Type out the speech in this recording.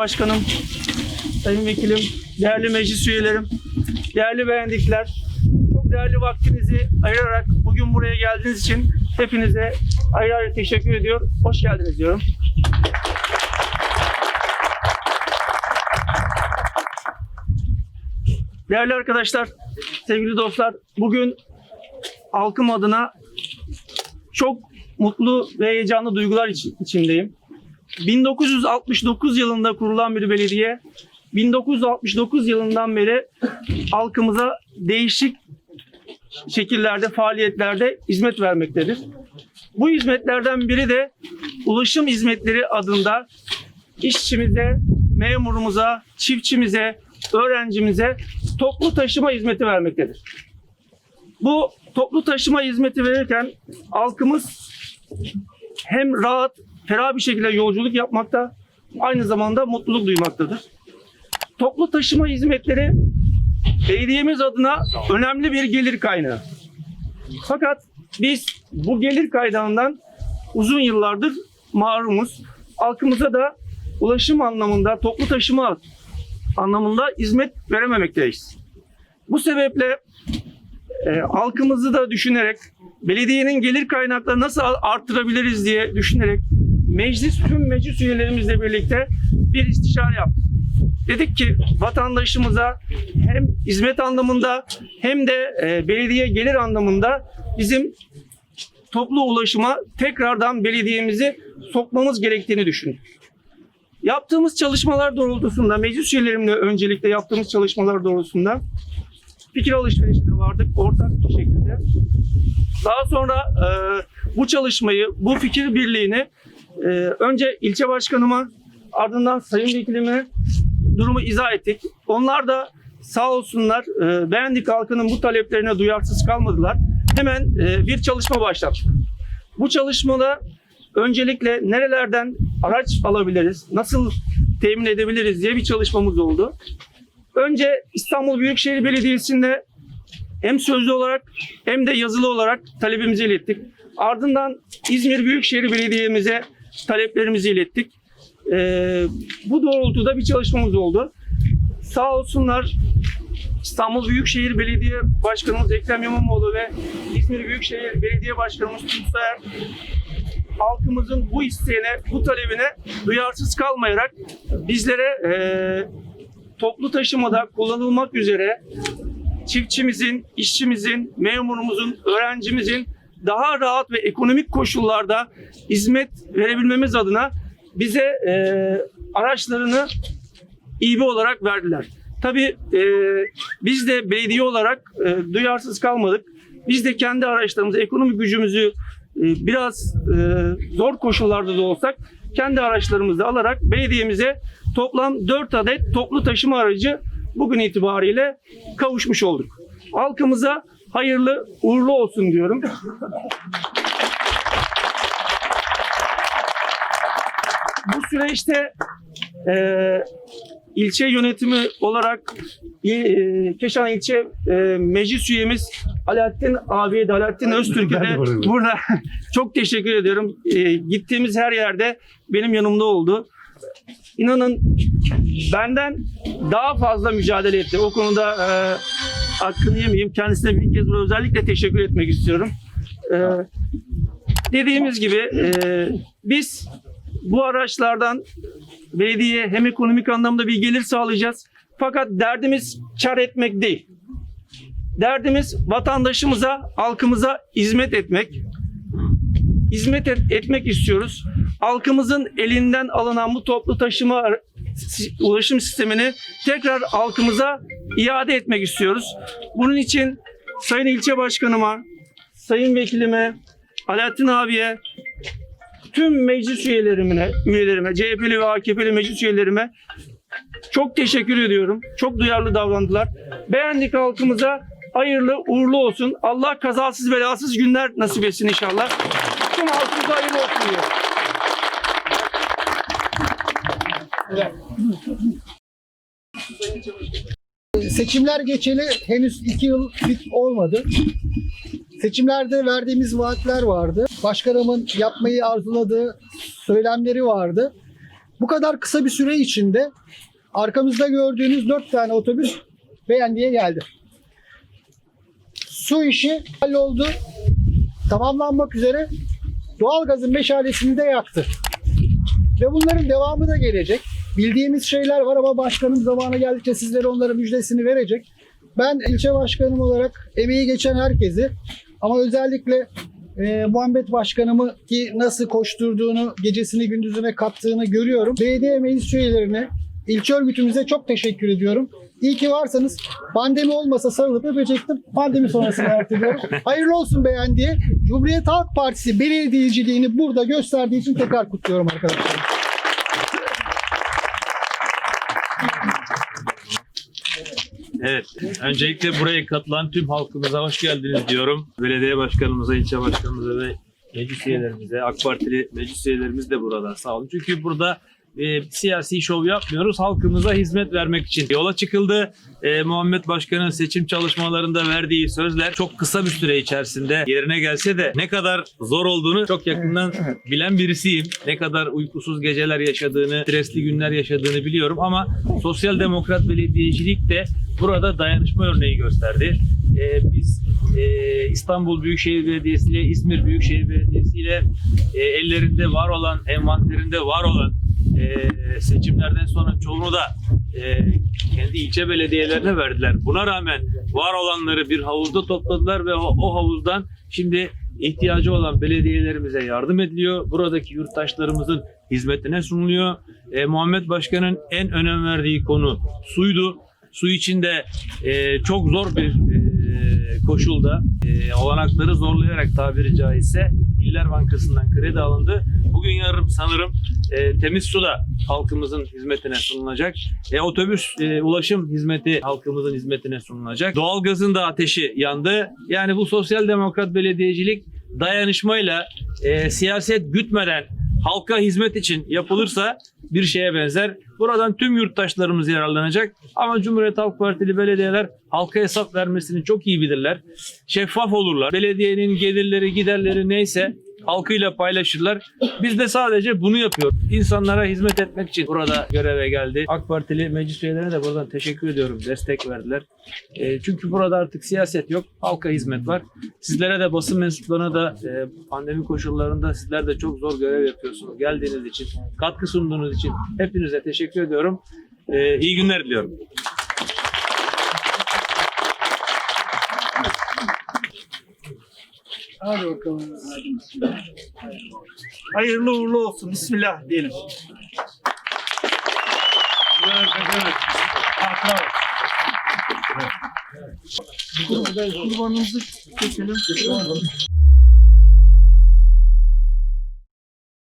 Başkanım, Sayın Vekilim, değerli meclis üyelerim, değerli beğendikler, çok değerli vaktinizi ayırarak bugün buraya geldiğiniz için hepinize ayrı ayrı teşekkür ediyor. Hoş geldiniz diyorum. Değerli arkadaşlar, sevgili dostlar, bugün halkım adına çok mutlu ve heyecanlı duygular iç- içindeyim. 1969 yılında kurulan bir belediye, 1969 yılından beri halkımıza değişik şekillerde, faaliyetlerde hizmet vermektedir. Bu hizmetlerden biri de ulaşım hizmetleri adında işçimize, memurumuza, çiftçimize, öğrencimize toplu taşıma hizmeti vermektedir. Bu toplu taşıma hizmeti verirken halkımız hem rahat, ferah bir şekilde yolculuk yapmakta, aynı zamanda mutluluk duymaktadır. Toplu taşıma hizmetleri belediyemiz adına önemli bir gelir kaynağı. Fakat biz bu gelir kaynağından uzun yıllardır mahrumuz. Halkımıza da ulaşım anlamında, toplu taşıma anlamında hizmet verememekteyiz. Bu sebeple e, halkımızı da düşünerek belediyenin gelir kaynaklarını nasıl arttırabiliriz diye düşünerek meclis tüm meclis üyelerimizle birlikte bir istişare yaptık. Dedik ki vatandaşımıza hem hizmet anlamında hem de e, belediye gelir anlamında bizim toplu ulaşıma tekrardan belediyemizi sokmamız gerektiğini düşündük. Yaptığımız çalışmalar doğrultusunda, meclis üyelerimle öncelikle yaptığımız çalışmalar doğrultusunda fikir alışverişine vardık ortak bir şekilde. Daha sonra e, bu çalışmayı, bu fikir birliğini e, önce ilçe başkanıma, ardından sayın vekilime durumu izah ettik. Onlar da sağ olsunlar e, beğendik halkının bu taleplerine duyarsız kalmadılar. Hemen e, bir çalışma başlattık. Bu çalışmada öncelikle nerelerden araç alabiliriz, nasıl temin edebiliriz diye bir çalışmamız oldu. Önce İstanbul Büyükşehir Belediyesi'nde hem sözlü olarak hem de yazılı olarak talebimizi ilettik. Ardından İzmir Büyükşehir Belediye'mize taleplerimizi ilettik. Ee, bu doğrultuda bir çalışmamız oldu. Sağ olsunlar İstanbul Büyükşehir Belediye Başkanımız Ekrem İmamoğlu ve İzmir Büyükşehir Belediye Başkanımız Tunç Soyer halkımızın bu isteğine, bu talebine duyarsız kalmayarak bizlere eee toplu taşımada kullanılmak üzere çiftçimizin, işçimizin, memurumuzun, öğrencimizin daha rahat ve ekonomik koşullarda hizmet verebilmemiz adına bize e, araçlarını İB olarak verdiler. Tabii e, biz de belediye olarak e, duyarsız kalmadık. Biz de kendi araçlarımızı, ekonomik gücümüzü e, biraz e, zor koşullarda da olsak kendi araçlarımızı alarak belediyemize toplam 4 adet toplu taşıma aracı bugün itibariyle kavuşmuş olduk. Halkımıza hayırlı uğurlu olsun diyorum. Bu süreçte e, ilçe yönetimi olarak e, Keşan ilçe e, meclis üyemiz Alaaddin abiye de Alaaddin Öztürk'e de burada çok teşekkür ediyorum. E, gittiğimiz her yerde benim yanımda oldu. İnanın benden daha fazla mücadele etti. O konuda e, hakkını yemeyeyim. Kendisine bir kez burada özellikle teşekkür etmek istiyorum. E, dediğimiz gibi e, biz bu araçlardan belediyeye hem ekonomik anlamda bir gelir sağlayacağız. Fakat derdimiz kar etmek değil. Derdimiz vatandaşımıza, halkımıza hizmet etmek. Hizmet et- etmek istiyoruz. Halkımızın elinden alınan bu toplu taşıma ulaşım sistemini tekrar halkımıza iade etmek istiyoruz. Bunun için Sayın İlçe Başkanıma, Sayın Vekilime, Alaaddin abiye, tüm meclis üyelerime, üyelerime, CHP'li ve AKP'li meclis üyelerime çok teşekkür ediyorum. Çok duyarlı davrandılar. Beğendik halkımıza. Hayırlı, uğurlu olsun. Allah kazasız belasız günler nasip etsin inşallah. Halkımıza hayırlı olsun. Seçimler geçeli henüz iki yıl bit olmadı. Seçimlerde verdiğimiz vaatler vardı. Başkanımın yapmayı arzuladığı söylemleri vardı. Bu kadar kısa bir süre içinde arkamızda gördüğünüz 4 tane otobüs Beğendiye geldi. Su işi halloldu. Tamamlanmak üzere doğalgazın meşalesini de yaktı. Ve bunların devamı da gelecek. Bildiğimiz şeyler var ama başkanım zamanı geldikçe sizlere onların müjdesini verecek. Ben ilçe başkanım olarak emeği geçen herkesi ama özellikle e, Muhammed Başkanımı ki nasıl koşturduğunu, gecesini gündüzüne kattığını görüyorum. Belediye meclis üyelerine, ilçe örgütümüze çok teşekkür ediyorum. İyi ki varsanız pandemi olmasa sarılıp öpecektim. Pandemi sonrasını erteliyorum. Hayırlı olsun beğen diye. Cumhuriyet Halk Partisi belediyeciliğini burada gösterdiği için tekrar kutluyorum arkadaşlar. Evet. Öncelikle buraya katılan tüm halkımıza hoş geldiniz diyorum. Belediye başkanımıza, ilçe başkanımıza ve meclis üyelerimize, AK Partili meclis üyelerimiz de burada. Sağ olun. Çünkü burada e, siyasi şov yapmıyoruz. Halkımıza hizmet vermek için yola çıkıldı. E, Muhammed Başkan'ın seçim çalışmalarında verdiği sözler çok kısa bir süre içerisinde yerine gelse de ne kadar zor olduğunu çok yakından bilen birisiyim. Ne kadar uykusuz geceler yaşadığını, stresli günler yaşadığını biliyorum ama Sosyal Demokrat Belediyecilik de burada dayanışma örneği gösterdi. E, biz e, İstanbul Büyükşehir Belediyesi ile İzmir Büyükşehir Belediyesi ile e, ellerinde var olan, envanterinde var olan e, seçimlerden sonra çoğunu da e, kendi ilçe belediyelerine verdiler. Buna rağmen var olanları bir havuzda topladılar ve o, o havuzdan şimdi ihtiyacı olan belediyelerimize yardım ediliyor. Buradaki yurttaşlarımızın hizmetine sunuluyor. E, Muhammed Başkan'ın en önem verdiği konu suydu. Su içinde e, çok zor bir e, koşulda e, olanakları zorlayarak tabiri caizse İller Bankası'ndan kredi alındı. Bugün yarın sanırım e, temiz su da halkımızın hizmetine sunulacak. E, otobüs e, ulaşım hizmeti halkımızın hizmetine sunulacak. Doğalgazın da ateşi yandı. Yani bu sosyal demokrat belediyecilik dayanışmayla e, siyaset gütmeden halka hizmet için yapılırsa bir şeye benzer. Buradan tüm yurttaşlarımız yararlanacak. Ama Cumhuriyet Halk Partili belediyeler halka hesap vermesini çok iyi bilirler. Şeffaf olurlar. Belediyenin gelirleri, giderleri neyse halkıyla paylaşırlar. Biz de sadece bunu yapıyoruz. İnsanlara hizmet etmek için burada göreve geldi. AK Partili meclis üyelerine de buradan teşekkür ediyorum. Destek verdiler. E, çünkü burada artık siyaset yok. Halka hizmet var. Sizlere de basın mensuplarına da e, pandemi koşullarında sizler de çok zor görev yapıyorsunuz. Geldiğiniz için, katkı sunduğunuz için hepinize teşekkür ediyorum. E, iyi günler diliyorum. Hadi bakalım. Hayırlı uğurlu olsun. Bismillah diyelim. Kurbanımızı keselim.